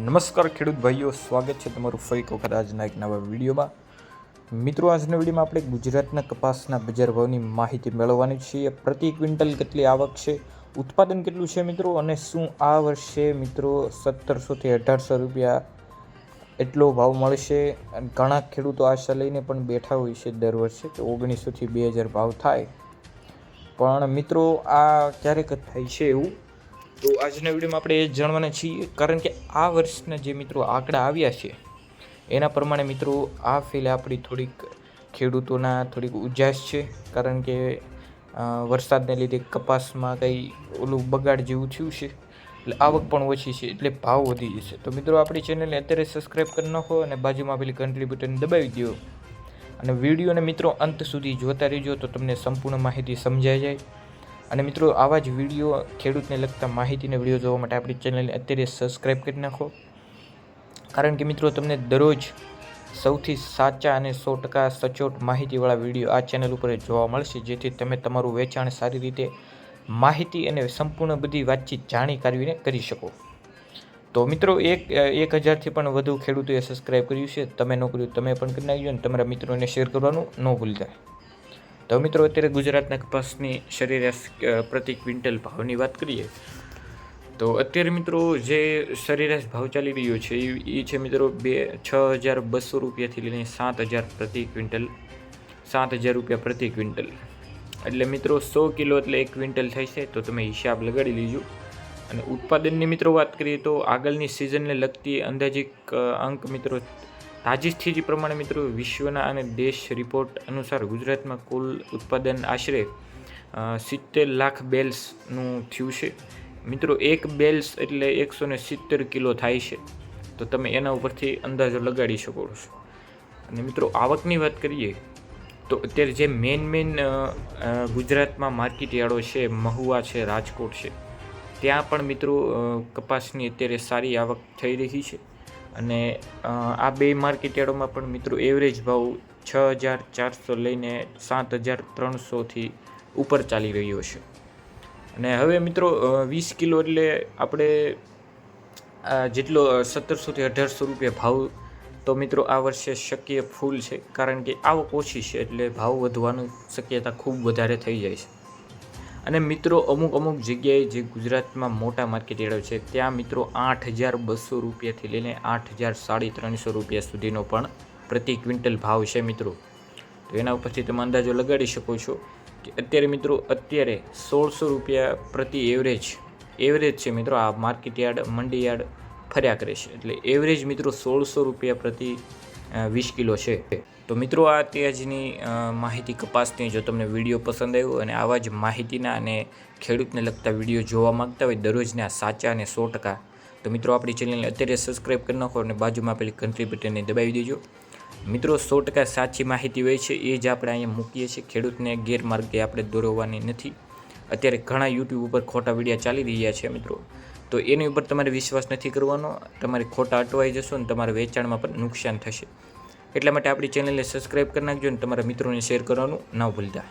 નમસ્કાર ખેડૂત ભાઈઓ, સ્વાગત છે તમારું ફરી એક વખત આજના એક નવા વિડીયોમાં. મિત્રો, આજના વિડીયોમાં આપણે ગુજરાતના કપાસના બજાર ભાવની માહિતી મેળવવાની છીએ પ્રતિ ક્વિન્ટલ કેટલી આવક છે, ઉત્પાદન કેટલું છે મિત્રો, અને શું આ વર્ષે મિત્રો સત્તરસોથી અઢારસો રૂપિયા એટલો ભાવ મળશે? ઘણા ખેડૂતો આશા લઈને પણ બેઠા હોય છે દર વર્ષે કે ઓગણીસોથી બે હજાર ભાવ થાય. પણ મિત્રો, આ ક્યારેક જ થાય છે એવું? તો આજના વિડીયોમાં આપણે એ જાણવાના છીએ, કારણ કે આ વર્ષના જે મિત્રો આંકડા આવ્યા છે, એના પ્રમાણે મિત્રો આ ફેલે આપણી થોડીક ખેડૂતોના થોડીક ઉજાસ છે, કારણ કે વરસાદને લીધે કપાસમાં કંઈ ઓલું બગાડ જેવું થયું છે, એટલે આવક પણ ઓછી છે, એટલે ભાવ વધી જશે. તો મિત્રો આપણી ચેનલને અત્યારે સબસ્ક્રાઈબ કરી નાખો અને બાજુમાં પેલી ઘંટડી બટન દબાવી દો. અને વિડીયોને મિત્રો અંત સુધી જોતા રહેજો, તો તમને સંપૂર્ણ માહિતી સમજાઈ જાય. અને મિત્રો, આવા જ વીડિયો ખેડૂતને લગતા માહિતીને વીડિયો જોવા માટે આપણી ચેનલને અત્યારે સબસ્ક્રાઈબ કરી નાખો. કારણ કે મિત્રો, તમને દરરોજ સૌથી સાચા અને સો ટકા સચોટ માહિતીવાળા વીડિયો આ ચેનલ ઉપર જોવા મળશે. જેથી તમે તમારું વેચાણ સારી રીતે માહિતી અને સંપૂર્ણ બધી વાતચીત જાણી કાઢવીને કરી શકો. તો મિત્રો, એક એક હજારથી પણ વધુ ખેડૂતોએ સબસ્ક્રાઈબ કર્યું છે. તમે ન તમે પણ કરી નાખજો અને તમારા મિત્રોને શેર કરવાનું ન ભૂલતા. તો મિત્રો, અત્યારે ગુજરાતના કપાસની સરેરાશ પ્રતિ ક્વિન્ટલ ભાવની વાત કરીએ, તો અત્યારે મિત્રો જે સરેરાશ ભાવ ચાલી રહ્યો છે એ- છે મિત્રો બે, છ હજાર બસો રૂપિયાથી લઈને સાત હજાર પ્રતિ ક્વિન્ટલ, સાત હજાર રૂપિયા પ્રતિ ક્વિન્ટલ. એટલે મિત્રો, સો કિલો એટલે એક ક્વિન્ટલ થાય છે, તો તમે હિસાબ લગાડી લીજો. અને ઉત્પાદનની મિત્રો વાત કરીએ તો આગળની સિઝનને લગતી અંદાજિક અંક મિત્રો તાજી સ્થિતિ પ્રમાણે મિત્રો, વિશ્વના અને દેશ રિપોર્ટ અનુસાર ગુજરાતમાં કુલ ઉત્પાદન આશરે સિત્તેર લાખ બેલ્સનું થયું છે. મિત્રો, એક બેલ્સ એટલે એકસો ને સિત્તેર કિલો થાય છે. તો તમે એના ઉપરથી અંદાજો લગાડી શકો છો. અને મિત્રો, આવકની વાત કરીએ, તો અત્યારે જે મેન મેન ગુજરાતમાં માર્કેટ યાર્ડો છે, મહુવા છે, રાજકોટ છે, ત્યાં પણ મિત્રો કપાસની અત્યારે સારી આવક થઈ રહી છે. અને આ બે માર્કેટયાર્ડોમાં પણ મિત્રો એવરેજ ભાવ છ હજાર ચારસો લઈને સાત હજાર ત્રણસોથી ઉપર ચાલી રહ્યો છે. અને હવે મિત્રો વીસ કિલો એટલે આપણે જેટલો સત્તરસોથી અઢારસો રૂપિયા ભાવ તો મિત્રો આ વર્ષે શક્ય ફૂલ છે. કારણ કે આવક ઓછી છે એટલે ભાવ વધવાની શક્યતા ખૂબ વધારે થઈ જાય છે. અને મિત્રો, અમુક અમુક જગ્યાએ જે ગુજરાતમાં મોટા માર્કેટ યાર્ડો છે, ત્યાં મિત્રો આઠ હજાર બસો રૂપિયાથી લઈને આઠ હજાર સાડી ત્રણસો રૂપિયા સુધીનો પણ પ્રતિ ક્વિન્ટલ ભાવ છે મિત્રો. તો એના ઉપરથી તમે અંદાજો લગાડી શકો છો કે અત્યારે મિત્રો, અત્યારે સોળસો રૂપિયા પ્રતિ એવરેજ એવરેજ છે મિત્રો આ માર્કેટ યાર્ડ મંડી યાર્ડ ફર્યા કરે છે. એટલે એવરેજ મિત્રો સોળસો રૂપિયા પ્રતિ વીસ કિલો છે. તો મિત્રો આ અ, માહિતી કપાસની જો તમને વીડિયો પસંદ આવ્યો અને આવા જ માહિતીના અને ખેડૂતને લગતા વીડિયો જોવા માગતા હોય દરરોજના સાચા અને સો ટકા. તો મિત્રો આપણી ચેનલને અત્યારે સબસ્ક્રાઈબ કરી નાખો અને બાજુમાં પેલી ઘંટડી બટનને દબાવી દેજો. મિત્રો સો ટકા સાચી માહિતી હોય છે એ જ આપણે અહીંયા મૂકીએ છીએ. ખેડૂતને ગેરમાર્ગે આપણે દોરવવાની નથી. અત્યારે ઘણા યુટ્યુબ ઉપર ખોટા વિડીયા ચાલી રહ્યા છે મિત્રો. તો એની ઉપર તમારે વિશ્વાસ નથી કરવાનો, તમારે ખોટા અટવાઈ જશો ને તમારા વેચાણમાં પણ નુકસાન થશે. એટલા માટે આપણી ચેનલને સબસ્ક્રાઈબ કરી નાખજો અને તમારા મિત્રોને શેર કરવાનું ન ભૂલતા.